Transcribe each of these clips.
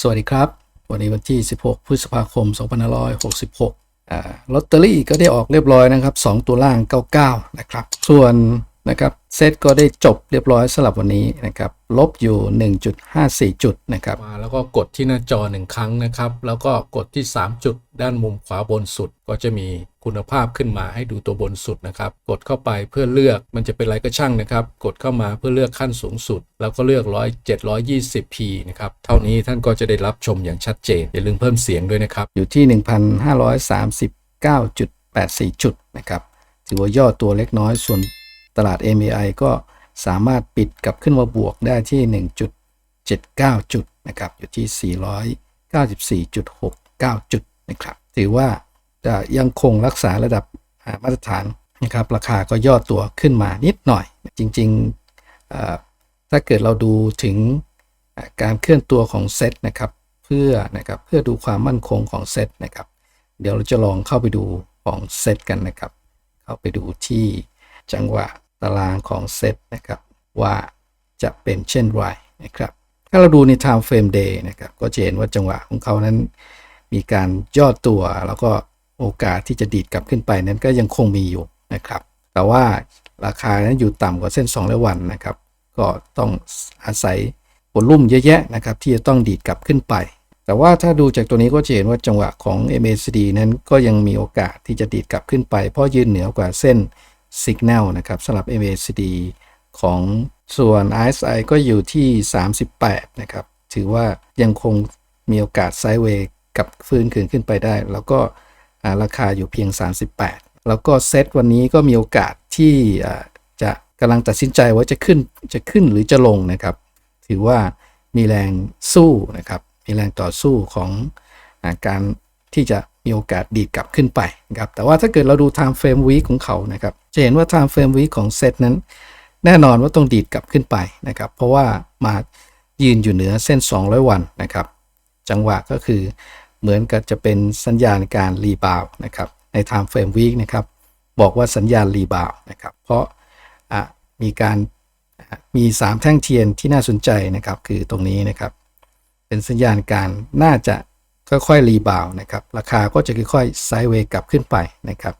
สวัสดีครับ วันนี้วันที่ 16 พฤษภาคม 2566อ่าลอตเตอรี่ก็ได้ออกเรียบร้อยนะครับ 2 ตัวล่าง 99 นะครับ ส่วน นะครับเซตก็ได้จบเรียบร้อยสำหรับวันนี้นะครับลบอยู่ 1.54 จุดนะครับมาแล้วก็กดที่หน้าจอหนึ่งครั้งนะครับ แล้วก็กดที่ 3 จุดด้านมุมขวาบนสุด ก็จะมีคุณภาพขึ้นมาให้ดูตัวบนสุดนะครับ กดเข้าไปเพื่อเลือกมันจะเป็นอะไรก็ช่างนะครับ กดเข้ามาเพื่อเลือกขั้นสูงสุด แล้วก็เลือก100 720p นะครับ เท่านี้ท่านก็จะได้รับชมอย่างชัดเจน อย่าลืมเพิ่มเสียงด้วยนะครับ อยู่ที่ 1,539.84 จุดนะครับถือว่าย่อตัวเล็กน้อยส่วน ตลาด MAI ก็สามารถปิดกลับขึ้นมาบวกได้ที่ 1.79 จุดนะครับอยู่ที่ 494.69 จุดนะครับถือว่าจะยังคงรักษาระดับามาตรฐานนะครับราคาก็ย่อตัวขึ้นมานิดหน่อย จริงๆถ้าเกิดเราดูถึงการเคลื่อนตัวของเซตนะครับเพื่อนะครับเพื่อดูความมั่นคงของเซตนะครับเดี๋ยวเราจะลองเข้าไปดูของเซตกันนะครับ เข้าไปดูที่จังหวะ ตารางของเซตนะครับว่าจะเป็นเช่นไรนะครับถ้าเราดูใน time frame day นะครับก็จะเห็นว่าจังหวะของเขานั้น มีการย่อตัวแล้วก็โอกาสที่จะดีดกลับขึ้นไปนั้นก็ยังคงมีอยู่นะครับ แต่ว่าราคานั้นอยู่ต่ำกว่าเส้น2และวันนะครับ ก็ต้องอาศัยวอลุ่มเยอะแยะนะครับที่จะต้องดีดกลับขึ้นไป แต่ว่าถ้าดูจากตัวนี้ก็จะเห็นว่าจังหวะของ MACD นั้นก็ยังมีโอกาสที่จะดีดกลับขึ้นไป เพราะยืนเหนือกว่าเส้น Signal นะครับสำหรับ MACD ของส่วน RSI ก็อยู่ที่ 38 นะครับ ถือว่ายังคงมีโอกาสไซด์เวย์กับฟื้นคืนขึ้นไปได้ แล้วก็ราคาอยู่เพียง 38 แล้วก็เซตวันนี้ก็มีโอกาสที่จะกำลังตัดสินใจว่าจะขึ้นจะขึ้นหรือจะลงนะครับ ถือว่ามีแรงสู้นะครับ มีแรงต่อสู้ของอการที่จะ มีโอกาสดีดกลับขึ้นไปนะครับแต่ว่าถ้าเกิดเราดู time frame week ของเขานะครับจะเห็นว่า time frame week ของเซตนั้น แน่นอนว่าต้องดีดกลับขึ้นไปนะครับเพราะว่ามายืนอยู่เหนือเส้น 200 วันนะครับจังหวะก็คือเหมือนกับจะเป็นสัญญาณการรีบาวนะครับใน time frame week นะครับบอกว่าสัญญาณรีบาวนะครับเพราะะมีการมี 3 แท่งเทียนที่น่าสนใจนะครับคือตรงนี้นะครับเป็นสัญญาณการน่าจะ ค่อยๆรีบาวนะครับ ราคาก็จะค่อยๆไซด์เวย์กลับขึ้นไปนะครับ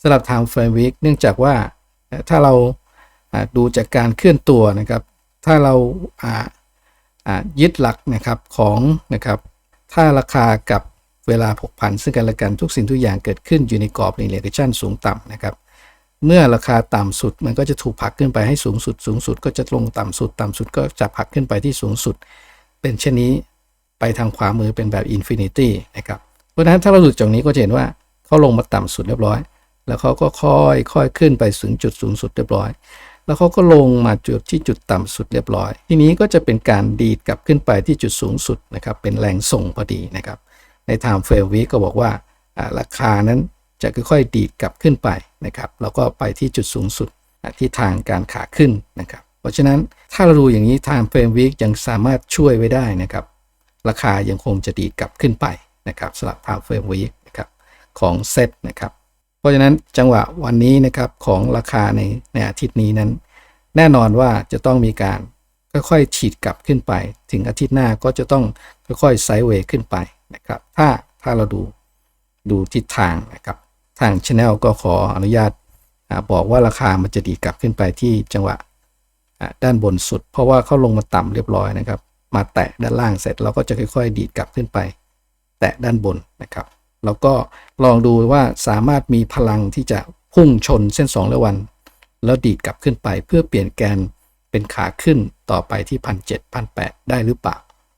สำหรับ time frame week เนื่องจากว่าถ้าเราดูจากการเคลื่อนตัวนะครับ ถ้าเรายึดหลักนะครับของนะครับ ถ้าราคากับเวลาผกผันซึ่งกันและกันทุกสิ่งทุกอย่างเกิดขึ้นอยู่ในกรอบในเรกชันสูงต่ำนะครับ เมื่อราคาต่ำสุดมันก็จะถูกผลักขึ้นไปให้สูงสุด สูงสุดก็จะลงต่ำสุด ต่ำสุดก็จะผลักขึ้นไปที่สูงสุด เป็นเช่นนี้ ไปทางขวามือเป็นแบบอินฟินิตี้นะครับ เพราะฉะนั้นถ้าเราดูจากนี้ก็จะเห็นว่าเขาลงมาต่ำสุดเรียบร้อย แล้วเขาก็ค่อยค่อยขึ้นไปถึงจุดสูงสุดเรียบร้อย แล้วเขาก็ลงมาจุดที่จุดต่ำสุดเรียบร้อย ทีนี้ก็จะเป็นการดีดกลับขึ้นไปที่จุดสูงสุดนะครับเป็นแรงส่งพอดีนะครับ ใน time frame week ก็บอกว่าราคานั้นจะค่อยๆดีดกลับขึ้นไปนะครับแล้วก็ไปที่จุดสูงสุดที่ทางการขาขึ้นนะครับ เพราะฉะนั้นถ้าเราดูอย่างนี้ time frame week ยังสามารถช่วยไว้ได้นะครับ ราคายังคงจะดีดกลับขึ้นไปนะครับสำหรับ time frame week นะครับของเซตนะครับ เพราะฉะนั้นจังหวะวันนี้นะครับของราคาในในอาทิตย์นี้นั้น แน่นอนว่าจะต้องมีการค่อยๆฉีดกลับขึ้นไป ถึงอาทิตย์หน้าก็จะต้องค่อยๆไซด์เวย์ขึ้นไปนะครับ ถ้าถ้าเราดูดูทิศทางนะครับ ทางช anel ก็ขออนุญาตบอกว่าราคามันจะดีกลับขึ้นไปที่จังหวะด้านบนสุด เพราะว่าเขาลงมาต่ำเรียบร้อยนะครับ มาแตะด้านล่างเสร็จเราก็จะค่อย ๆ ดีดกลับขึ้นไป แตะด้านบนนะครับแล้วก็ลองดูว่าสามารถมีพลังที่จะพุ่งชนเส้น2และวัน แล้วดีดกลับขึ้นไป เพื่อเปลี่ยนแกนเป็นขาขึ้นต่อไปที่พันเจ็ดพันแปดได้หรือเปล่า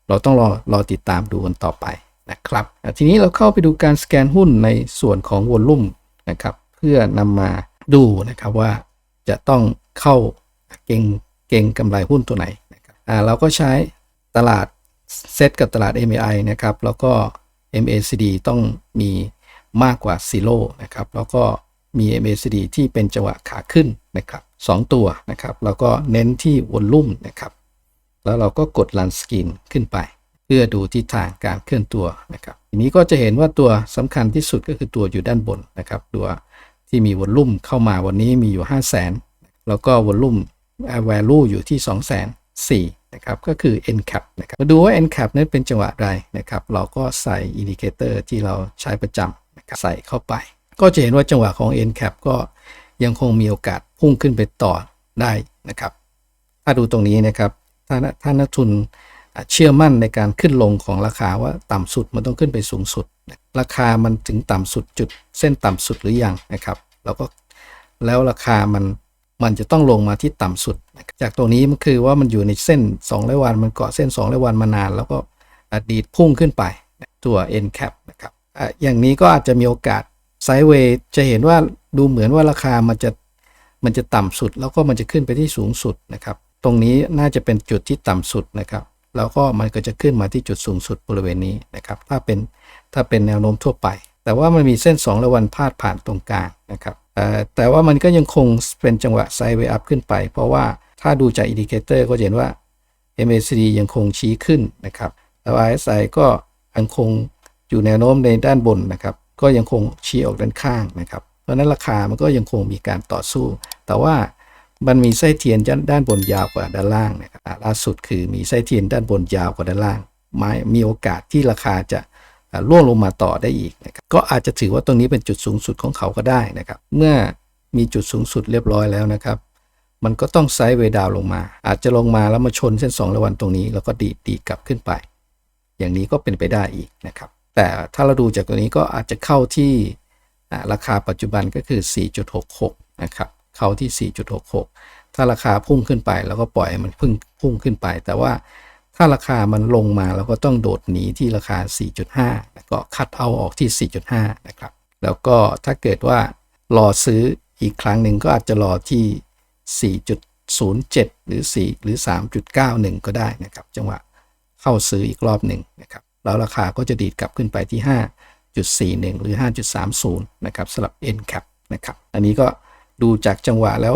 เราต้องรอรอติดตามดูกันต่อไปนะครับทีนี้เราเข้าไปดูการสแกนหุ้นในส่วนของวอลลุ่มนะครับเพื่อนำมาดูนะครับว่าจะต้องเข้าเก่งเก่งกำไรหุ้นตัวไหนนะครับอ่าเราก็ใช้ ตลาดเซตกับตลาด MAI นะครับ แล้วก็ MACD ต้องมีมากกว่า0นะครับ แล้วก็มี MACD ที่เป็นจังหวะขาขึ้นนะครับสองตัวนะครับ แล้วก็เน้นที่วอลลุ่มนะครับ แล้วเราก็กด Run Skin ขึ้นไป เพื่อดูทิศทางการเคลื่อนตัวนะครับ ทีนี้ก็จะเห็นว่าตัวสำคัญที่สุดก็คือตัวอยู่ด้านบนนะครับ ตัวที่มีวอลลุ่มเข้ามาวันนี้มีอยู่ 5 0 0 0 0 0 แล้วก็วอลลุ่ม value อยู่ที่ 2 0 0 0 0 0 นะครับก็คือ n cap นะครับมาดูว่า n cap นั้นเป็นจังหวะใดนะครับเราก็ใส่อินดิเคเตอร์ที่เราใช้ประจำนะครับใส่เข้าไป ก็จะเห็นว่าจังหวะของ n cap ก็ยังคงมีโอกาสพุ่งขึ้นไปต่อได้นะครับ ถ้าดูตรงนี้นะครับถ้าถ้านักทุนเชื่อมั่นในการขึ้นลงของราคาว่าต่ำสุดมันต้องขึ้นไปสูงสุด ราคามันถึงต่ำสุดจุดเส้นต่ำสุดหรือยังนะครับ แล้วก็แล้วราคามัน มันจะต้องลงมาที่ต่ำสุด จากตรงนี้มันคือว่ามันอยู่ในเส้น2ร้อยวัน มันเกาะเส้น2ร้อยวันมานาน แล้วก็อดีตพุ่งขึ้นไปตัว n cap นะครับอย่างนี้ก็อาจจะมีโอกาสไซด์เวย์จะเห็นว่าดูเหมือนว่าราคามันจะมันจะต่ำสุด แล้วก็มันจะขึ้นไปที่สูงสุดนะครับ ตรงนี้น่าจะเป็นจุดที่ต่ำสุดนะครับ แล้วก็มันก็จะขึ้นมาที่จุดสูงสุดบริเวณนี้นะครับ ถ้าเป็นถ้าเป็นแนวโน้มทั่วไป แต่ว่ามันมีเส้น2ระวันพาดผ่านตรงกลางนะครับ แต่ว่ามันก็ยังคงเป็นจังหวะไซด์เวย์อัพขึ้นไป เพราะว่าถ้าดูจากอินดิเคเตอร์ก็เห็นว่า MACD ยังคงชี้ขึ้นนะครับแล้ว RSI ก็ยังคงอยู่แนวโน้มในด้านบนนะครับ ก็ยังคงชี้ออกด้านข้างนะครับ เพราะนั้นราคามันก็ยังคงมีการต่อสู้ แต่ว่ามันมีไส้เทียนด้านบนยาวกว่าด้านล่างนะครับอ่าล่าสุดคือมีไส้เทียนด้านบนยาวกว่าด้านล่างมีโอกาสที่ราคาจะ อ่าร่วงลงมาต่อได้อีกนะครับก็อาจจะถือว่าตรงนี้เป็นจุดสูงสุดของเขาก็ได้นะครับ เมื่อมีจุดสูงสุดเรียบร้อยแล้วนะครับ มันก็ต้องไซด์เวดาวลงมา อาจจะลงมาแล้วมาชนเส้น2ระวันตรงนี้ แล้วก็ดีดดีกลับขึ้นไป อย่างนี้ก็เป็นไปได้อีกนะครับ แต่ถ้าเราดูจากตัวนี้ก็อาจจะเข้าที่ราคาปัจจุบันก็คือ 4.66 นะครับ เข้าที่ 4.66 ถ้าราคาพุ่งขึ้นไป แล้วก็ปล่อยมันพึ่งพุ่งขึ้นไป แต่ว่า ถ้าราคามันลงมาเราก็ต้องโดดหนีที่ราคา 4.5 แล้วก็คัดเอาออกที่ 4.5 นะครับ แล้วก็ถ้าเกิดว่ารอซื้ออีกครั้งหนึ่งก็อาจจะรอที่ 4.07 หรือ 4 หรือ 3.91 ก็ได้นะครับ จังหวะเข้าซื้ออีกรอบหนึ่งนะครับ แล้วราคาก็จะดีดกลับขึ้นไปที่ 5.41 หรือ 5.30 นะครับสำหรับ N cap นะครับ อันนี้ก็ดูจากจังหวะแล้ว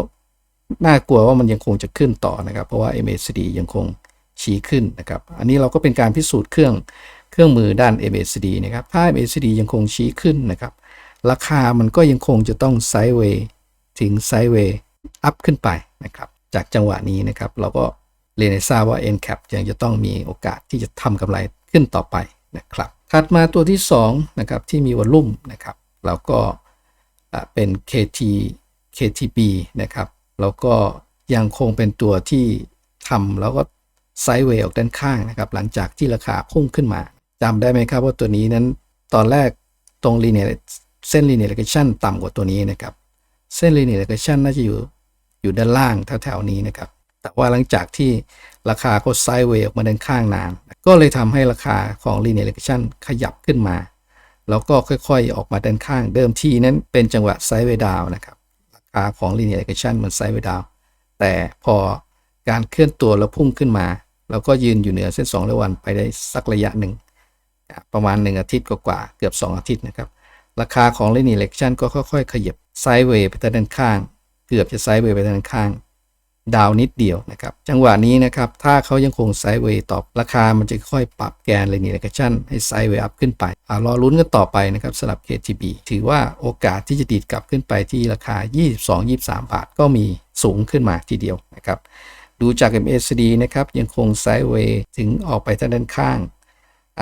น่ากลัวว่ามันยังคงจะขึ้นต่อนะครับ เพราะว่า MACD ยังคง ชี้ขึ้นนะครับ อันนี้เราก็เป็นการพิสูจน์เครื่องเครื่องมือด้าน MACD นะครับ ถ้า MACD ยังคงชี้ขึ้นนะครับ ราคามันก็ยังคงจะต้องไซด์เวย์ถึงไซด์เวย์อัพขึ้นไปนะครับ จากจังหวะนี้นะครับ เราก็เรียนให้ทราบว่า N cap ยังจะต้องมีโอกาสที่จะทำกำไรขึ้นต่อไปนะครับ ถัดมาตัวที่2นะครับที่มีวอลลุ่มนะครับแล้วก็เป็น KT KTB นะครับ แล้วก็ยังคงเป็นตัวที่ทำแล้วก็ ไซด์เวย์ออกด้านข้างนะครับ หลังจากที่ราคาพุ่งขึ้นมาจำได้ไหมครับว่าตัวนี้นั้นตอนแรกตรง linear เส้น linear regression ต่ำกว่าตัวนี้นะครับ เส้น linear regression น่าจะอยู่อยู่ด้านล่างแถวๆนี้นะครับ แต่ว่าหลังจากที่ราคาก็ไซด์เวย์ออกมาด้านข้างนานก็เลยทำให้ราคาของ linear regression ขยับขึ้นมา แล้วก็ค่อยๆ ออกมาด้านข้าง เดิมทีนั้นเป็นจังหวะไซด์เวย์ดาวนะครับ ราคาของ linear regression มันไซด์เวย์ดาวแต่พอการเคลื่อนตัวแล้วพุ่งขึ้นมา แล้วก็ยืนอยู่เหนือเส้น2ร้อยวันไปได้สักระยะหนึ่ง ประมาณ 1 อาทิตย์กว่าเกือบ 2 อาทิตย์นะครับ ราคาของ linear regression ก็ค่อยๆ ขยับไซด์เวย์ไปด้านข้าง เกือบจะไซด์เวย์ไปด้านข้าง ดาวนิดเดียวนะครับ จังหวะนี้นะครับ ถ้าเขายังคงไซด์เวย์ต่อราคามันจะค่อยปรับแกน linear regression ให้ไซด์เวย์อัพขึ้นไปอ่ารอลุ้นกันต่อไปนะครับสำหรับ KTB ถือว่าโอกาสที่จะดีดกลับขึ้นไปที่ราคา 22-23 บาทก็มีสูงขึ้นมาทีเดียวนะครับ ดูจาก MACD นะครับยังคงไซด์เวย์ถึงออกไปทางด้านข้าง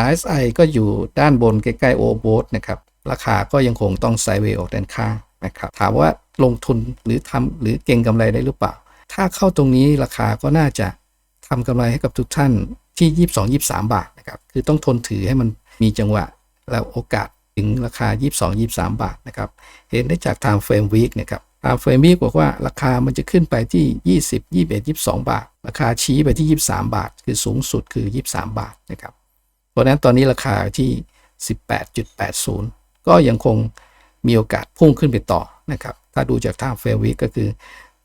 RSI ก็อยู่ด้านบนใกล้ๆ overbought นะครับราคาก็ยังคงต้องไซด์เวย์ออกด้านข้างนะครับถามว่าลงทุนหรือทำหรือเก่งกำไรได้หรือเปล่า ถ้าเข้าตรงนี้ราคาก็น่าจะทำกำไรให้กับทุกท่านที่ 22-23 บาทนะครับคือต้องทนถือให้มันมีจังหวะแล้วโอกาสถึงราคา 22-23 บาทนะครับเห็นได้จาก time frame week นะครับ time frame week บอกว่าราคามันจะขึ้นไปที่ 20 21 22 บาท ราคาชี้ไปที่ 23 บาท คือสูงสุดคือ 23 บาทนะครับ เพราะนั้นตอนนี้ราคาที่ 18.80 ก็ยังคงมีโอกาสพุ่งขึ้นไปต่อนะครับ ถ้าดูจาก time frame week ก็คือ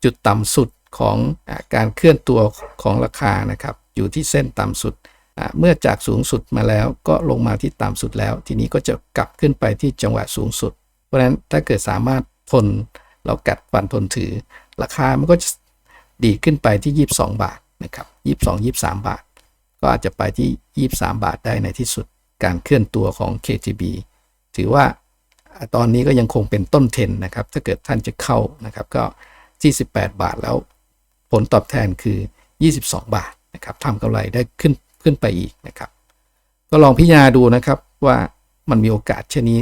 จุดต่ำสุดของอการเคลื่อนตัวของราคานะครับ อยู่ที่เส้นต่ำสุด เมื่อจากสูงสุดมาแล้วก็ลงมาที่ต่ำสุดแล้ว ทีนี้ก็จะกลับขึ้นไปที่จังหวะสูงสุด เพราะนั้นถ้าเกิดสามารถทน เรากัดฟันทนถือ ราคามันก็จะดีขึ้นไปที่ 22 บาทนะครับ22 23 บาท ก็อาจจะไปที่ 23 บาทได้ในที่สุดการเคลื่อนตัวของ KTB ถือว่าตอนนี้ก็ยังคงเป็นต้นเทรนนะครับ ถ้าเกิดท่านจะเข้านะครับก็ที่ 18 บาทแล้วผลตอบแทนคือ 22 บาทนะครับทำกำไรได้ขึ้นขึ้นไปอีกนะครับ ก็ลองพิจารณาดูนะครับว่ามันมีโอกาสเช่นนี้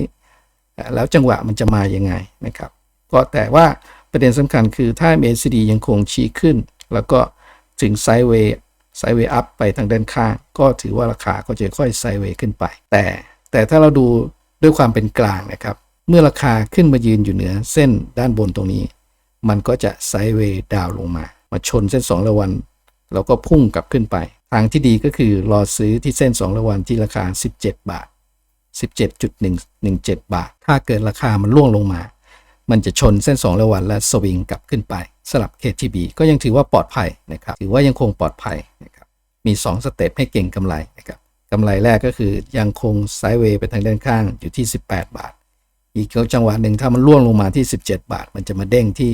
แล้วจังหวะมันจะมาอยังไงนะครับ ก็แต่ว่าประเด็นสำคัญคือถ้า MACD ยังคงชี้ขึ้น แล้วก็ถึงไซด์เวย์ไซด์เวย์อัพไปทางด้านข้าง ก็ถือว่าราคาก็จะค่อยไซด์เวย์ขึ้นไป แต่แต่ถ้าเราดูด้วยความเป็นกลางนะครับ เมื่อราคาขึ้นมายืนอยู่เหนือเส้นด้านบนตรงนี้ มันก็จะไซด์เวย์ดาวลงมา มาชนเส้น2ระวันแล้วก็พุ่งกลับขึ้นไป ทางที่ดีก็คือรอซื้อที่เส้น 2 ระวันที่ราคา 17 บาท 17.117 บาท ถ้าเกิดราคามันล่วงลงมา มันจะชนเส้น2ระวันและสวิงกลับขึ้นไปสลับ KTB ก็ยังถือว่าปลอดภัยนะครับถือว่ายังคงปลอดภัยนะครับมี 2 สเต็ปให้เก่งกำไรนะครับกำไรแรกก็คือยังคงไซด์เวย์ไปทางด้านข้างอยู่ที่ 18 บาท อีกจังหวะหนึ่งถ้ามันล่วงลงมาที่ 17 บาท มันจะมาเด้งที่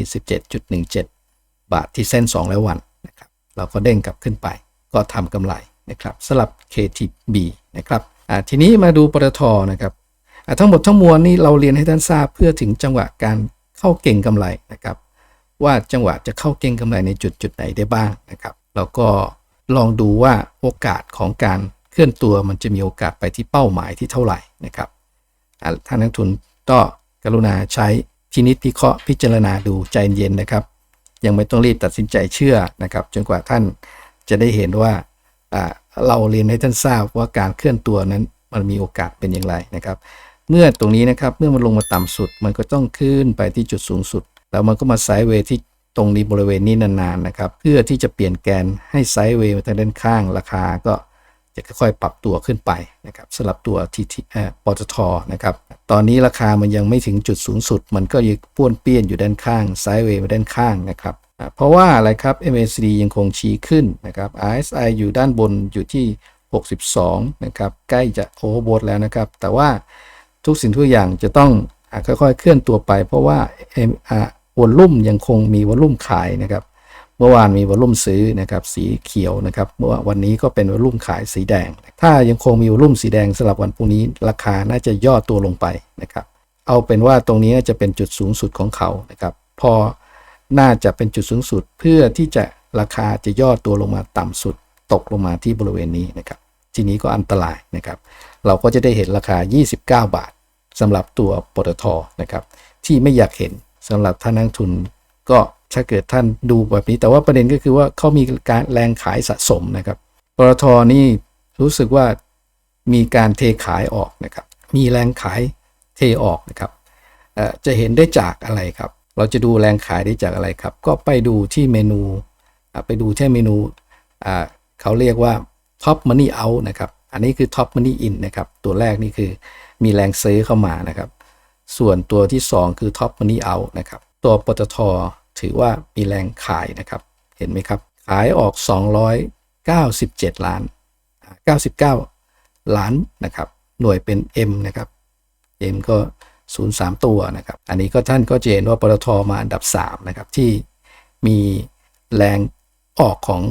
17.17 บาทที่เส้น 2 แล้ววันนะครับเราก็เด้งกลับขึ้นไป ก็ทำกำไรนะครับสลับ KTB นะครับทีนี้มาดูปตทนะครับ ทั้งหมดทั้งมวลนี่เราเรียนให้ท่านทราบเพื่อถึงจังหวะการเข้าเก่งกำไรนะครับ ว่าจังหวะจะเข้าเก่งกำไรในจุดจุดไหนได้บ้างนะครับ แล้วก็ลองดูว่าโอกาสของการเคลื่อนตัวมันจะมีโอกาสไปที่เป้าหมายที่เท่าไหร่นะครับท่านนักทุนก็กรุณาใช้พินิจพิเคราะห์พิจารณาดูใจเย็นนะครับ ยังไม่ต้องรีบตัดสินใจเชื่อนะครับ จนกว่าท่านจะได้เห็นว่าเราเรียนให้ท่านทราบว่าการเคลื่อนตัวนั้นมันมีโอกาสเป็นอย่างไรนะครับ เมื่อตรงนี้นะครับเมื่อมันลงมาต่ำสุด มันก็ต้องขึ้นไปที่จุดสูงสุด แล้วมันก็มาไซด์เวย์ที่ตรงนี้บริเวณนี้นานๆนะครับเพื่อที่จะเปลี่ยนแกนให้ไซด์เวย์มาทางด้านข้างราคาก็จะค่อยๆปรับตัวขึ้นไปนะครับสำหรับตัวทีทีเอ่อปตทนะครับตอนนี้ราคามันยังไม่ถึงจุดสูงสุด มันก็ยังป้วนเปี้ยนอยู่ด้านข้างไซด์เวย์มาด้านข้างนะครับเพราะว่าอะไรครับ MACD ยังคงชี้ขึ้นนะครับ RSI อยู่ด้านบนอยู่ที่ 62 นะครับ ใกล้จะโอเวอร์โบทแล้วนะครับ แต่ว่า ทุกสิ่งทุกอย่างจะต้องอค่อยๆ เคลื่อนตัวไป เพราะว่าเออ่าวอลลุ่มยังคงมีวอลลุ่มขายนะครับ เมื่อวานมีวอลลุ่มซื้อนะครับสีเขียวนะครับเมื่อวันนี้ก็เป็นวอลลุ่มขายสีแดง ถ้ายังคงมีวอลลุ่มสีแดงสำหรับวันพรุ่งนี้ ราคาน่าจะย่อตัวลงไปนะครับ เอาเป็นว่าตรงนี้น่าจะเป็นจุดสูงสุดของเขานะครับ พอน่าจะเป็นจุดสูงสุดเพื่อที่จะราคาจะย่อตัวลงมาต่ำสุด ตกลงมาที่บริเวณนี้นะครับ ทีนี้ก็อันตรายนะครับ เราก็จะได้เห็นราคา 29 บาทสำหรับตัวปตทนะครับที่ไม่อยากเห็นสำหรับท่านนักทุนก็ถ้าเกิดท่านดูแบบนี้ แต่ว่าประเด็นก็คือว่าเขามีการแรงขายสะสมนะครับปตทนี่รู้สึกว่ามีการเทขายออกนะครับ มีแรงขายเทออกนะครับจะเห็นได้จากอะไรครับ เราจะดูแรงขายได้จากอะไรครับ ก็ไปดูที่เมนู ไปดูที่เมนูเขาเรียกว่า Top Money Out นะครับ อันนี้คือ Top Money In นะครับ ตัวแรกนี่คือมีแรงซื้อเข้ามานะครับ ส่วนตัวที่ 2 คือ Top Money Out นะครับ ตัวปตทถือว่ามีแรงขายนะครับ เห็นไหมครับ ขายออก 297 ล้านอ่า99 ล้านนะครับ หน่วยเป็น M นะครับ M ก็ 03 ตัวนะครับ อันนี้ก็ท่านก็จะเห็นว่าปตทมาอันดับ 3 นะครับ ที่มีแรงออกของ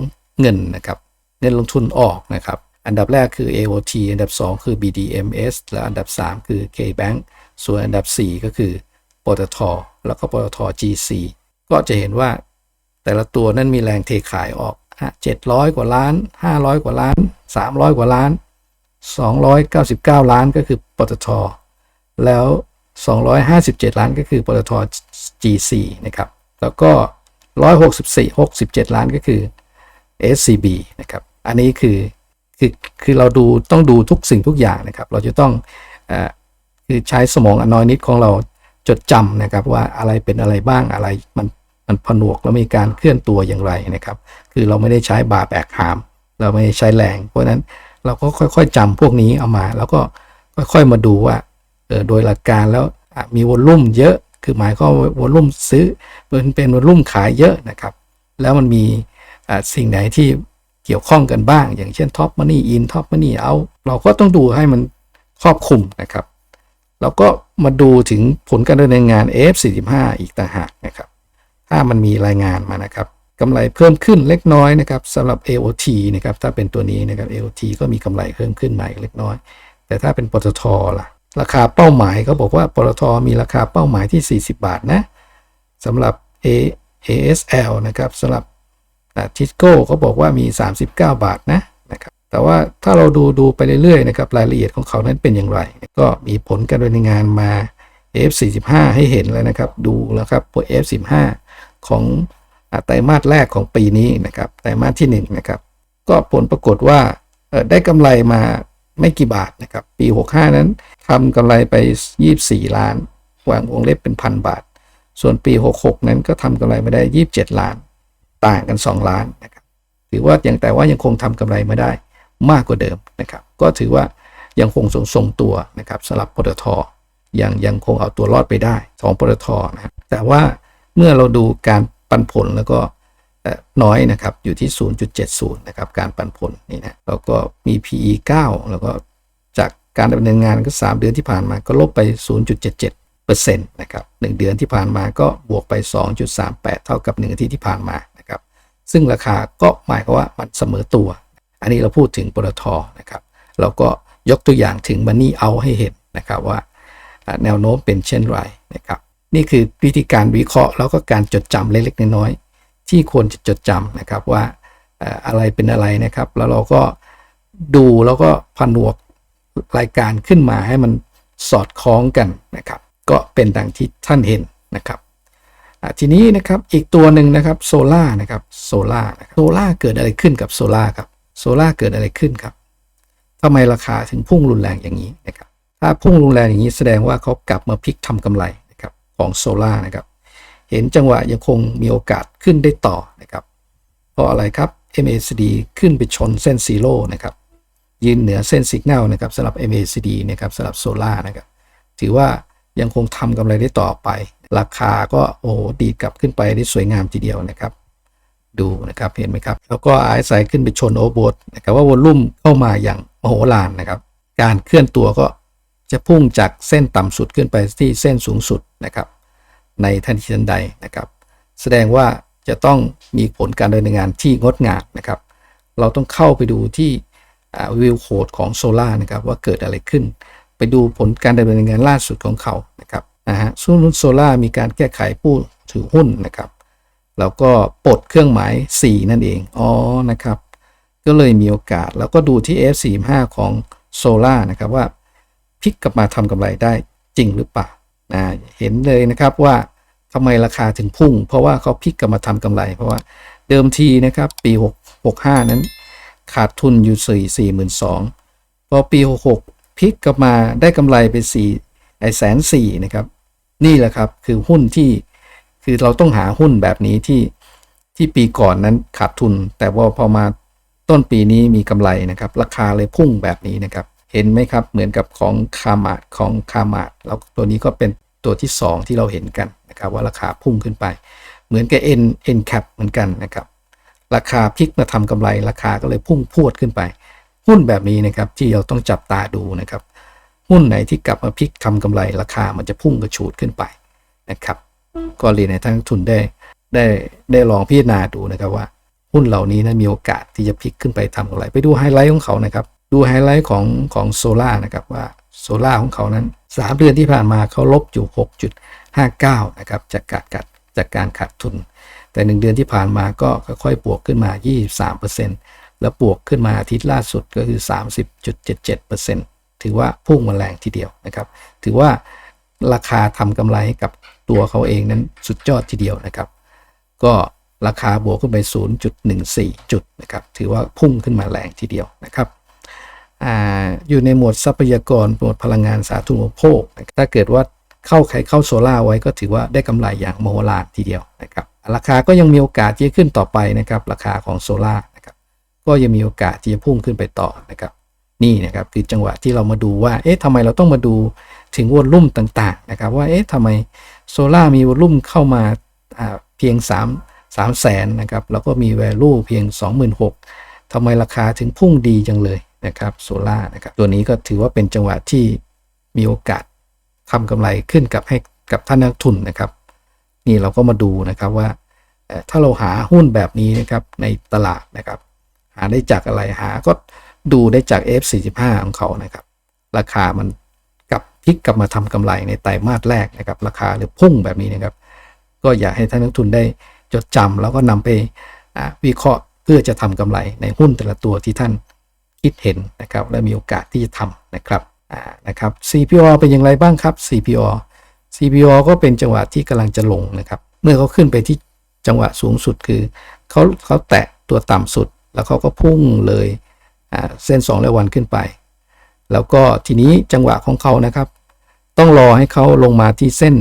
เงินนะครับ เงินลงทุนออกนะครับ อันดับแรกคือ AOT อันดับ 2 คือ BDMs และอันดับ 3 คือ KBank ส่วนอันดับ 4 ก็คือปตทแล้วก็ปตท GC ก็จะเห็นว่าแต่ละตัวนั้นมีแรงเทขายออกเจ็ดร้อยกว่าล้าน 500 กว่าล้าน 300 กว่าล้าน 299 ล้านก็คือปตท แล้ว 257 ล้านก็คือปตท GC นะครับ แล้วก็ 164 67 ล้านก็คือ SCB นะครับ อันนี้คือ คือคือเราดูต้องดูทุกสิ่งทุกอย่างนะครับ เราจะต้องอคือใช้สมองอนอยนิดของเราจดจำนะครับ ว่าอะไรเป็นอะไรบ้างอะไรมันมันผนวกแล้วมีการเคลื่อนตัวอย่างไรนะครับ คือเราไม่ได้ใช้บาแบกหาม เราไม่ได้ใช้แรง เพราะนั้นเราก็ค่อย ๆจำพวกนี้เอามา แล้วก็ค่อยๆมาดูว่าเออโดยหลักการแล้วมีวอลลุ่มเยอะ คือหมายความว่าวอลลุ่มซื้อเป็นเป็นวอลลุ่มขายเยอะนะครับ แล้วมันมีสิ่งไหนที่ เกี่ยวข้องกันบ้าง อย่างเช่นท็อปมันนี่อินท็อปมันนี่เอาเราก็ต้องดูให้มันครอบคลุมนะครับ แล้วก็มาดูถึงผลการดำเนินงาน F45 อีกต่างหากนะครับ ถ้ามันมีรายงานมานะครับกำไรเพิ่มขึ้นเล็กน้อยนะครับสำหรับ AOT นะครับถ้าเป็นตัวนี้นะครับ AOT ก็มีกำไรเพิ่มขึ้นมาอีกเล็กน้อย แต่ถ้าเป็นปตทล่ะ ราคาเป้าหมายเขาบอกว่าปตทมีราคาเป้าหมายที่ 40 บาทนะสำหรับ ASL นะครับสำหรับ ทิสโก้เขาบอกว่ามี 39 บาทนะนะครับแต่ว่าถ้าเราดูดูไปเรื่อยๆนะครับรายละเอียดของเขานั้นเป็นอย่างไร ก็มีผลการดำเนินงานมา F45 ให้เห็นแล้วนะครับ ดูแล้วครับพว F15 ของอ่าไตรมาสแรกของปีนี้นะครับไตรมาสที่1นะครับก็ผลปรากฏว่าได้กำไรมาไม่กี่บาทนะครับ ปี 65 นั้นทำกำไรไป 24 ล้านวางวงเล็บเป็นพันบาท ส่วนปี 66 นั้นก็ทำกำไรมาได้ 27 ล้าน ต่างกัน 2 ล้านนะครับถือว่ายังแต่ว่ายังคงทำกำไรมาได้มากกว่าเดิมนะครับ ก็ถือว่ายังคงทรงทรงตัวนะครับสำหรับปตทยังยังคงเอาตัวรอดไปได้ของปตทนะครับแต่ว่าเมื่อเราดูการปันผลแล้วก็น้อยนะครับอยู่ที่ 0.70 นะครับการปันผลนี่นะแล้วก็มี PE 9 แล้วก็จากการดำเนินงานก็ 3 เดือนที่ผ่านมาก็ลบไป 0.77เปอร์เซ็นต์นะครับหนึ่งเดือนที่ผ่านมาก็บวกไป 2.38 เท่ากับ1อาทิตย์ที่ผ่านมา ซึ่งราคาก็หมายความว่ามันเสมอตัว อันนี้เราพูดถึงปตทนะครับ เราก็ยกตัวอย่างถึงมันนี่เอาให้เห็นนะครับว่าแนวโน้มเป็นเช่นไรนะครับ นี่คือวิธีการวิเคราะห์แล้วก็การจดจำเล็กๆน้อยๆที่ควรจะจดจำนะครับว่าอะไรเป็นอะไรนะครับ แล้วเราก็ดูแล้วก็ผนวกรายการขึ้นมาให้มันสอดคล้องกันนะครับ ก็เป็นดังที่ท่านเห็นนะครับ ทีนี้นะครับอีกตัวหนึ่งนะครับโซล่านะครับโซล่าโซล่าเกิดอะไรขึ้นกับโซล่าครับโซล่าเกิดอะไรขึ้นครับทำไมราคาถึงพุ่งรุนแรงอย่างนี้นะครับถ้าพุ่งรุนแรงอย่างนี้แสดงว่าเขากลับมาพลิกทำกำไรนะครับของโซล่านะครับเห็นจังหวะยังคงมีโอกาสขึ้นได้ต่อนะครับเพราะอะไรครับ MACD ขึ้นไปชนเส้นซีโร่นะครับยืนเหนือเส้นสัญญาณนะครับสำหรับ MACD นะครับสำหรับโซล่านะครับถือว่ายังคงทำกำไรได้ต่อไป ราคาก็โอ้ดีกลับขึ้นไปได้สวยงามทีเดียวนะครับ ดูนะครับเห็นไหมครับ แล้วก็ไอซ์ไซขึ้นไปชนโอเวอร์โบทนะครับว่าวอลลุ่มเข้ามาอย่างมโหฬารนะครับ การเคลื่อนตัวก็จะพุ่งจากเส้นต่ำสุดขึ้นไปที่เส้นสูงสุดนะครับ ในทันทีทันใดนะครับ แสดงว่าจะต้องมีผลการดำเนินงานที่งดงามนะครับ เราต้องเข้าไปดูที่วิวโคดของโซล่านะครับว่าเกิดอะไรขึ้น ไปดูผลการดำเนินงานล่าสุดของเขา นะครับนะฮะซุนโซล่ามีการแก้ไขผู้ถือหุ้นนะครับแล้วก็ปลดเครื่องหมาย 4 นั่นเอง อ๋อ นะครับ ก็เลยมีโอกาส แล้วก็ดูที่ F45 ของโซล่านะครับว่าพลิกกลับมาทำกำไรได้จริงหรือเปล่านะเห็นเลยนะครับว่าทำไมราคาถึงพุ่ง เพราะว่าเขาพลิกกลับมาทำกำไร เพราะว่าเดิมทีนะครับปี 6 65 นั้น ขาดทุนอยู่ 4 4 2 0 0พอปี 66พลิกกลับมาได้กำไรไป4ไอแสนสี่นะครับ นี่แหละครับคือหุ้นที่คือเราต้องหาหุ้นแบบนี้ที่ที่ปีก่อนนั้นขาดทุน แต่ว่าพอมาต้นปีนี้มีกำไรนะครับ ราคาเลยพุ่งแบบนี้นะครับ เห็นไหมครับเหมือนกับของคามาดของคามาดแล้วตัวนี้ก็เป็นตัวที่ 2 ที่เราเห็นกันนะครับว่าราคาพุ่งขึ้นไป เหมือนกับ N N cap เหมือนกันนะครับ ราคาพลิกมาทำกำไรราคาก็เลยพุ่งพวดขึ้นไป หุ้นแบบนี้นะครับที่เราต้องจับตาดูนะครับ หุ้นไหนที่กลับมาพลิกทำกำไรราคามันจะพุ่งกระฉูดขึ้นไปนะครับก็เรียนให้ท่านนักทุนได้ได้ได้ลองพิจารณาดูนะครับว่า หุ้นเหล่านี้นะมีโอกาสที่จะพลิกขึ้นไปทำอะไรไปดูไฮไลท์ของเขานะครับ ดูไฮไลท์ของของโซล่านะครับว่าโซล่าของเขานั้น 3 เดือนที่ผ่านมาเขาลบอยู่ 6.59 นะครับจากการกัดจากการขาดทุน แต่ 1 เดือนที่ผ่านมาก็ค่อยๆบวกขึ้นมา 23%แล้วบวกขึ้นมาอาทิตย์ล่าสุดก็คือ 30.77% ถือว่าพุ่งมาแรงทีเดียวนะครับ ถือว่าราคาทำกำไรให้กับตัวเขาเองนั้นสุดยอดทีเดียวนะครับ ก็ราคาบวกขึ้นไป 0.14 จุดนะครับ ถือว่าพุ่งขึ้นมาแรงทีเดียวนะครับออยู่ในหมวดทรัพยากรหมวดพลังงานสาธารณูปโภค ถ้าเกิดว่าเข้าใครเข้าโซล่าไว้ก็ถือว่าได้กำไรอย่างมโหฬารทีเดียวนะครับ ราคาก็ยังมีโอกาสที่จะขึ้นต่อไปนะครับ ราคาของโซล่านะครับ ก็ยังมีโอกาสที่จะพุ่งขึ้นไปต่อนะครับ นี่นะครับคือจังหวะที่เรามาดูว่า เอ๊ะทำไมเราต้องมาดูถึงวอลลุ่มต่างๆนะครับว่าเอ๊ะทำไมโซล่ามีวอลลุ่มเข้ามาเพียง 3 3แสนนะครับแล้วก็มี value เพียง 26,000ทำไมราคาถึงพุ่งดีจังเลยนะครับโซล่านะครับตัวนี้ก็ถือว่าเป็นจังหวะที่มีโอกาสทำกำไรขึ้นกับให้กับท่านนักทุนนะครับ นี่เราก็มาดูนะครับว่าถ้าเราหาหุ้นแบบนี้นะครับในตลาดนะครับ หาได้จากอะไรหาก็ ดูได้จาก F45 ของเขานะครับ ราคามันกลับพลิกกลับมาทำกำไรในไตรมาสแรกนะครับ ราคาหรือพุ่งแบบนี้นะครับ ก็อยากให้ท่านนักทุนได้จดจำแล้วก็นำไปวิเคราะห์เพื่อจะทำกำไรในหุ้นแต่ละตัวที่ท่านคิดเห็นนะครับ และมีโอกาสที่จะทำนะครับนะครับ CPO เป็นอย่างไรบ้างครับ CPO CPO ก็เป็นจังหวะที่กำลังจะลงนะครับ เมื่อเขาขึ้นไปที่จังหวะสูงสุดคือเขาเขาแตะตัวต่ำสุดแล้วเขาก็พุ่งเลย เส้น2และวันขึ้นไป แล้วก็ทีนี้จังหวะของเขานะครับ ต้องรอให้เขาลงมาที่เส้น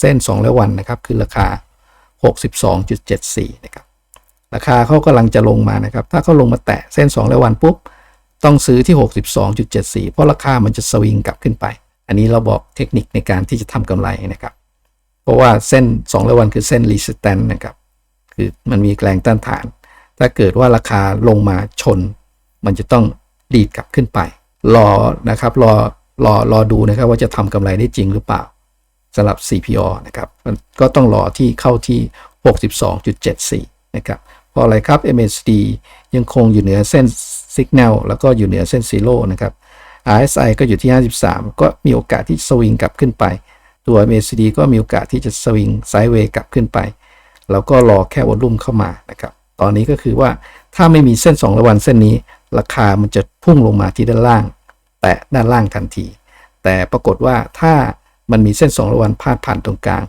เส้น 2 และวันนะครับ คือราคา 62.74 นะครับ ราคาเขากำลังจะลงมานะครับ ถ้าเขาลงมาแตะเส้น 2 และวันปุ๊บ ต้องซื้อที่ 62.74 เพราะราคามันจะสวิงกลับขึ้นไป อันนี้เราบอกเทคนิคในการที่จะทำกำไรนะครับ เพราะว่าเส้น 2 และวันคือเส้น resistance นะครับ คือมันมีแรงต้านทาน ถ้าเกิดว่าราคาลงมาชน มันจะต้องดีดกลับขึ้นไป รอนะครับรอรอรอดูนะครับว่าจะทำกำไรได้จริงหรือเปล่าสำหรับ CPO นะครับมันก็ต้องรอที่เข้าที่ 62.74 นะครับเพราะอะไรครับ MACD ยังคงอยู่เหนือเส้น Signal แล้วก็อยู่เหนือเส้น Zero นะครับ RSI ก็อยู่ที่ 53 ก็มีโอกาสที่สวิงกลับขึ้นไป ตัว MACD ก็มีโอกาสที่จะสวิงไซด์เวย์กลับขึ้นไป แล้วก็รอแค่วอลุ่มเข้ามานะครับ ตอนนี้ก็คือว่าถ้าไม่มีเส้น 2 ระวันเส้นนี้ ราคามันจะพุ่งลงมาที่ด้านล่าง แตะด้านล่างทันที แต่ปรากฏว่าถ้ามันมีเส้น2ระวันพาดผ่านตรงกลาง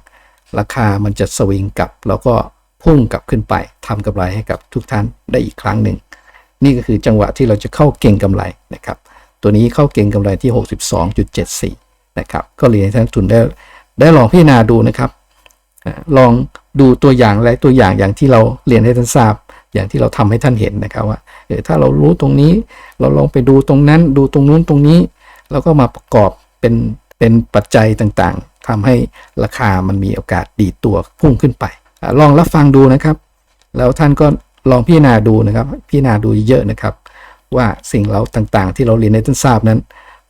ราคามันจะสวิงกลับ แล้วก็พุ่งกลับขึ้นไปทำกำไรให้กับทุกท่านได้อีกครั้งหนึ่ง นี่ก็คือจังหวะที่เราจะเข้าเก่งกำไรนะครับ ตัวนี้เข้าเก่งกำไรที่ 62.74 นะครับ ก็เรียนให้ท่านทุนได้ได้ลองพิจารณาดูนะครับลองดูตัวอย่างและตัวอย่างอย่างที่เราเรียนให้ท่านทราบ อย่างที่เราทำให้ท่านเห็นนะครับว่า ถ้าเรารู้ตรงนี้ เราลองไปดูตรงนั้น ดูตรงนู้นตรงนี้ แล้วก็มาประกอบเป็นเป็นปัจจัยต่างๆทำให้ราคามันมีโอกาสดีตัวพุ่งขึ้นไปอลองรับฟังดูนะครับ แล้วท่านก็ลองพิจารณาดูนะครับ พิจารณาดูเยอะนะครับ ว่าสิ่งเราต่างๆ ที่เราเรียนให้ท่านทราบนั้น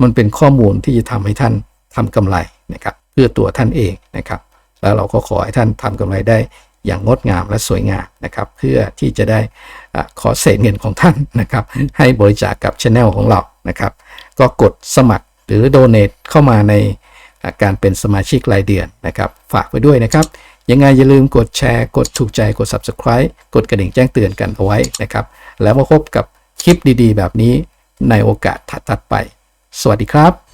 มันเป็นข้อมูลที่จะทำให้ท่านทำกำไรนะครับ เพื่อตัวท่านเองนะครับ แล้วเราก็ขอให้ท่านทำกำไรได้ อย่างงดงามและสวยงามนะครับ เพื่อที่จะได้ขอเศษเงินของท่านนะครับ ให้บริจาคกกับช anel ของเรานะครับ ก็กดสมัครหรือ donate เข้ามาในการเป็นสมาชิกรายเดือนนะครับ ฝากไว้ด้วยนะครับ ยังไงอย่าลืมกดแชร์ กดถูกใจกด subscribe กดกระดิ่งแจ้งเตือนกันเอาไว้นะครับ แล้วมาพบกับคลิปดีๆ แบบนี้ในโอกาสถัดๆไป สวัสดีครับ